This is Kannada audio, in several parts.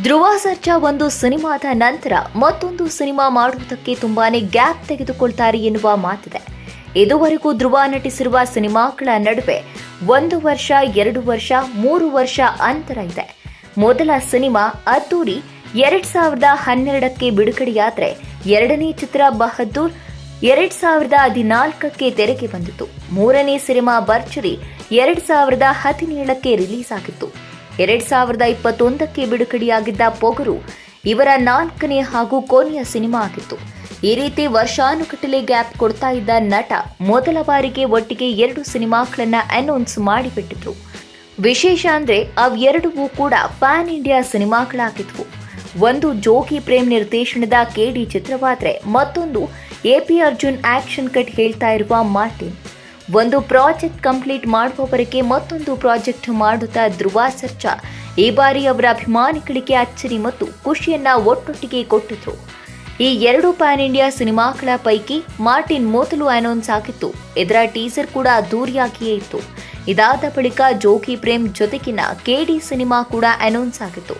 ಧ್ರುವ ಸರ್ಜಾ ಒಂದು ಸಿನಿಮಾದ ನಂತರ ಮತ್ತೊಂದು ಸಿನಿಮಾ ಮಾಡುವುದಕ್ಕೆ ತುಂಬಾನೇ ಗ್ಯಾಪ್ ತೆಗೆದುಕೊಳ್ತಾರೆ ಎನ್ನುವ ಮಾತಿದೆ. ಇದುವರೆಗೂ ಧ್ರುವ ನಟಿಸಿರುವ ಸಿನಿಮಾಗಳ ನಡುವೆ ಒಂದು ವರ್ಷ, ಎರಡು ವರ್ಷ, ಮೂರು ವರ್ಷ ಅಂತರ ಇದೆ. ಮೊದಲ ಸಿನಿಮಾ ಅದ್ದೂರಿ, ಎರಡ್ ಸಾವಿರದ ಹನ್ನೆರಡಕ್ಕೆ ಬಿಡುಗಡೆಯಾದರೆ ಎರಡನೇ ಚಿತ್ರ ಬಹದ್ದೂರ್, ಎರಡ್ ಸಾವಿರದ ಹದಿನಾಲ್ಕಕ್ಕೆ ತೆರೆಗೆ ಬಂದಿತು ಮೂರನೇ ಸಿನಿಮಾ ಭರ್ಚುರಿ ಎರಡ್ ಸಾವಿರದ ಹದಿನೇಳಕ್ಕೆ ರಿಲೀಸ್ ಆಗಿತ್ತು. ಎರಡ್ ಸಾವಿರದ ಇಪ್ಪತ್ತೊಂದಕ್ಕೆ ಬಿಡುಗಡೆಯಾಗಿದ್ದ ಪೊಗರು ಇವರ ನಾಲ್ಕನೇ ಹಾಗೂ ಕೊನೆಯ ಸಿನಿಮಾ ಆಗಿತ್ತು. ಈ ರೀತಿ ವರ್ಷಾನುಗಟ್ಟಲೆ ಗ್ಯಾಪ್ ಕೊಡ್ತಾ ಇದ್ದ ನಟ ಮೊದಲ ಬಾರಿಗೆ ಒಟ್ಟಿಗೆ ಎರಡು ಸಿನಿಮಾಗಳನ್ನ ಅನೌನ್ಸ್ ಮಾಡಿಬಿಟ್ಟಿದ್ರು. ವಿಶೇಷ ಅಂದ್ರೆ ಅವೆರಡೂ ಕೂಡ ಪ್ಯಾನ್ ಇಂಡಿಯಾ ಸಿನಿಮಾಗಳಾಗಿದ್ವು. ಒಂದು ಜೋಗಿ ಪ್ರೇಮ್ ನಿರ್ದೇಶನದ ಕೆಡಿ ಚಿತ್ರವಾದ್ರೆ ಮತ್ತೊಂದು ಎಪಿ ಅರ್ಜುನ್ ಆಕ್ಷನ್ ಕಟ್ ಹೇಳ್ತಾ ಇರುವ ಮಾರ್ಟಿನ್ ಒಂದು ಪ್ರಾಜೆಕ್ಟ್ ಕಂಪ್ಲೀಟ್ ಮಾಡುವವರೆಗೆ ಮತ್ತೊಂದು ಪ್ರಾಜೆಕ್ಟ್ ಮಾಡುತ್ತಾ ಧ್ರುವ ಸರ್ಜಾ. ಈ ಬಾರಿ ಅವರ ಅಭಿಮಾನಿಗಳಿಗೆ ಅಚ್ಚರಿ ಮತ್ತು ಖುಷಿಯನ್ನ ಒಟ್ಟೊಟ್ಟಿಗೆ ಕೊಟ್ಟಿದ್ರು. ಈ ಎರಡು ಪ್ಯಾನ್ ಇಂಡಿಯಾ ಸಿನಿಮಾಗಳ ಪೈಕಿ ಮಾರ್ಟಿನ್ ಮೊದಲು ಅನೌನ್ಸ್ ಆಗಿತ್ತು. ಇದರ ಟೀಸರ್ ಕೂಡ ಅದ್ದೂರಿಯಾಗಿಯೇ ಇತ್ತು. ಇದಾದ ಬಳಿಕ ಜೋಗಿ ಪ್ರೇಮ್ ಜೊತೆಗಿನ ಕೆಡಿ ಸಿನಿಮಾ ಕೂಡ ಅನೌನ್ಸ್ ಆಗಿತ್ತು.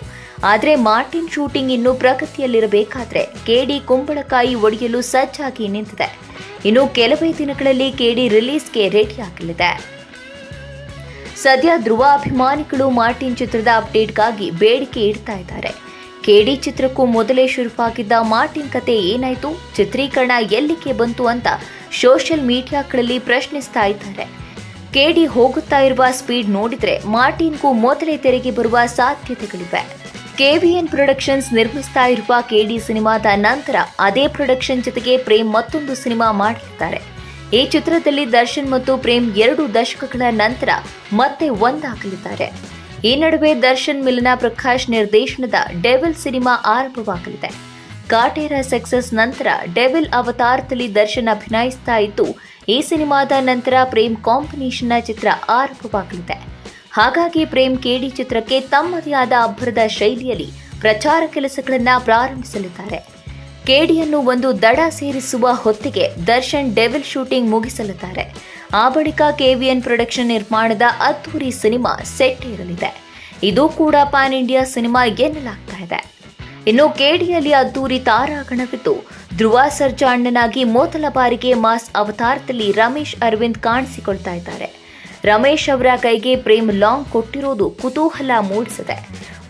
ಆದರೆ ಮಾರ್ಟಿನ್ ಶೂಟಿಂಗ್ ಇನ್ನೂ ಪ್ರಗತಿಯಲ್ಲಿರಬೇಕಾದ್ರೆ ಕೆಡಿ ಕುಂಬಳಕಾಯಿ ಒಡೆಯಲು ಸಜ್ಜಾಗಿ ನಿಂತಿದೆ. ಇನ್ನು ಕೆಲವೇ ದಿನಗಳಲ್ಲಿ ಕೆಡಿ ರಿಲೀಸ್ಗೆ ರೆಡಿಯಾಗಲಿದೆ ಸದ್ಯ ಧ್ರುವ ಅಭಿಮಾನಿಗಳು ಮಾರ್ಟಿನ್ ಚಿತ್ರದ ಅಪ್ಡೇಟ್ಗಾಗಿ ಬೇಡಿಕೆ ಇಡ್ತಾ ಇದ್ದಾರೆ. ಕೆಡಿ ಚಿತ್ರಕ್ಕೂ ಮೊದಲೇ ಶುರುವಾಗಿದ್ದ ಮಾರ್ಟಿನ್ ಕತೆ ಏನಾಯಿತು, ಚಿತ್ರೀಕರಣ ಎಲ್ಲಿಗೆ ಬಂತು ಅಂತ ಸೋಷಿಯಲ್ ಮೀಡಿಯಾಗಳಲ್ಲಿ ಪ್ರಶ್ನಿಸ್ತಾ ಇದ್ದಾರೆ. ಕೆಡಿ ಹೋಗುತ್ತಾ ಇರುವ ಸ್ಪೀಡ್ ನೋಡಿದರೆ ಮಾರ್ಟಿನ್ಗೂ ಮೊದಲೇ ತೆರೆಗೆ ಬರುವ ಸಾಧ್ಯತೆಗಳಿವೆ. ಕೆವಿಎನ್ ಪ್ರೊಡಕ್ಷನ್ಸ್ ನಿರ್ಮಿಸ್ತಾ ಇರುವ ಕೆಡಿ ಸಿನಿಮಾದ ನಂತರ ಅದೇ ಪ್ರೊಡಕ್ಷನ್ ಜೊತೆಗೆ ಪ್ರೇಮ್ ಮತ್ತೊಂದು ಸಿನಿಮಾ ಮಾಡಲಿದ್ದಾರೆ. ಈ ಚಿತ್ರದಲ್ಲಿ ದರ್ಶನ್ ಮತ್ತು ಪ್ರೇಮ್ ಎರಡು ದಶಕಗಳ ನಂತರ ಮತ್ತೆ ಒಂದಾಗಲಿದ್ದಾರೆ. ಈ ನಡುವೆ ದರ್ಶನ್ ಮಿಲನ ಪ್ರಕಾಶ್ ನಿರ್ದೇಶನದ ಡೆವಿಲ್ ಸಿನಿಮಾ ಆರಂಭವಾಗಲಿದೆ. ಕಾಟೇರ ಸಕ್ಸಸ್ ನಂತರ ಡೆವಿಲ್ ಅವತಾರದಲ್ಲಿ ದರ್ಶನ್ ಅಭಿನಯಿಸ್ತಾ ಇದ್ದು, ಈ ಸಿನಿಮಾದ ನಂತರ ಪ್ರೇಮ್ ಕಾಂಬಿನೇಷನ್ನ ಚಿತ್ರ ಆರಂಭವಾಗಲಿದೆ. ಹಾಗಾಗಿ ಪ್ರೇಮ್ ಕೇಡಿ ಚಿತ್ರಕ್ಕೆ ತಮ್ಮದೇ ಆದ ಅಬ್ಬರದ ಶೈಲಿಯಲ್ಲಿ ಪ್ರಚಾರ ಕೆಲಸಗಳನ್ನ ಪ್ರಾರಂಭಿಸಲಿದ್ದಾರೆ. ಕೇಡಿಯನ್ನು ಒಂದು ದಡ ಸೇರಿಸುವ ಹೊತ್ತಿಗೆ ದರ್ಶನ್ ಡೆವಿಲ್ ಶೂಟಿಂಗ್ ಮುಗಿಸಲಿದ್ದಾರೆ. ಆ ಬಳಿಕ ಕೆವಿಎನ್ ಪ್ರೊಡಕ್ಷನ್ ನಿರ್ಮಾಣದ ಅದ್ದೂರಿ ಸಿನಿಮಾ ಸೆಟ್ ಇರಲಿದೆ. ಇದು ಕೂಡ ಪ್ಯಾನ್ ಇಂಡಿಯಾ ಸಿನಿಮಾ ಎನ್ನಲಾಗ್ತಾ ಇದೆ. ಇನ್ನು ಕೆಡಿಯಲ್ಲಿ ಅದ್ದೂರಿ ತಾರಾಗಣವಿದ್ದು, ಧ್ರುವ ಸರ್ಜಾ ಅಣ್ಣನಾಗಿ ಮೊದಲ ಬಾರಿಗೆ ಮಾಸ್ ಅವತಾರದಲ್ಲಿ ರಮೇಶ್ ಅರವಿಂದ್ ಕಾಣಿಸಿಕೊಳ್ತಾ ಇದ್ದಾರೆ. ರಮೇಶ್ ಅವರ ಕೈಗೆ ಪ್ರೇಮ್ ಲಾಂಗ್ ಕೊಟ್ಟಿರೋದು ಕುತೂಹಲ ಮೂಡಿಸಿದೆ.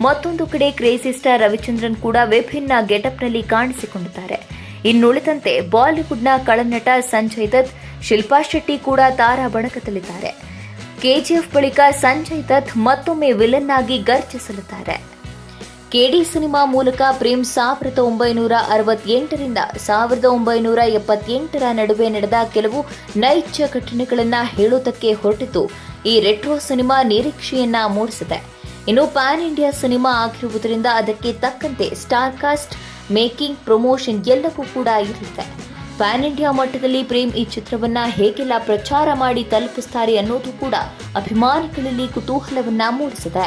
ಮತ್ತೊಂದು ಕಡೆ ಕ್ರೇಜಿ ಸ್ಟಾರ್ ರವಿಚಂದ್ರನ್ ಕೂಡ ವಿಭಿನ್ನ ಗೆಟಪ್ನಲ್ಲಿ ಕಾಣಿಸಿಕೊಂಡಿದ್ದಾರೆ. ಇನ್ನುಳಿದಂತೆ ಬಾಲಿವುಡ್ನ ಕಳನಟ ಸಂಜಯ್ ದತ್, ಶಿಲ್ಪಾ ಶೆಟ್ಟಿ ಕೂಡ ತಾರಾ ಬಣಕದಲ್ಲಿದ್ದಾರೆ. ಕೆಜಿಎಫ್ ಬಳಿಕ ಸಂಜಯ್ ದತ್ ಮತ್ತೊಮ್ಮೆ ವಿಲನ್ ಆಗಿ ಗರ್ಜಿಸಲಿದ್ದಾರೆ ಕೆಡಿ ಸಿನಿಮಾ ಮೂಲಕ ಪ್ರೇಮ್ ಸಾವಿರದ ಒಂಬೈನೂರ ಅರವತ್ತೆಂಟರಿಂದ ಸಾವಿರದ ಒಂಬೈನೂರ ಎಪ್ಪತ್ತೆಂಟರ ನಡುವೆ ನಡೆದ ಕೆಲವು ನೈಜ ಘಟನೆಗಳನ್ನು ಹೇಳುವುದಕ್ಕೆ ಹೊರಟಿತು ಈ ರೆಟ್ರೋ ಸಿನಿಮಾ ನಿರೀಕ್ಷೆಯನ್ನ ಮೂಡಿಸಿದೆ. ಇನ್ನು ಪ್ಯಾನ್ ಇಂಡಿಯಾ ಸಿನಿಮಾ ಆಗಿರುವುದರಿಂದ ಅದಕ್ಕೆ ತಕ್ಕಂತೆ ಸ್ಟಾರ್ ಕಾಸ್ಟ್ ಮೇಕಿಂಗ್, ಪ್ರಮೋಷನ್ ಎಲ್ಲವೂ ಕೂಡ ಇರುತ್ತೆ ಪ್ಯಾನ್ ಇಂಡಿಯಾ ಮಟ್ಟದಲ್ಲಿ ಪ್ರೇಮ್ ಈ ಚಿತ್ರವನ್ನ ಹೇಗೆಲ್ಲ ಪ್ರಚಾರ ಮಾಡಿ ತಲುಪಿಸ್ತಾರೆ ಅನ್ನೋದು ಕೂಡ ಅಭಿಮಾನಿಗಳಲ್ಲಿ ಕುತೂಹಲವನ್ನ ಮೂಡಿಸಿದೆ.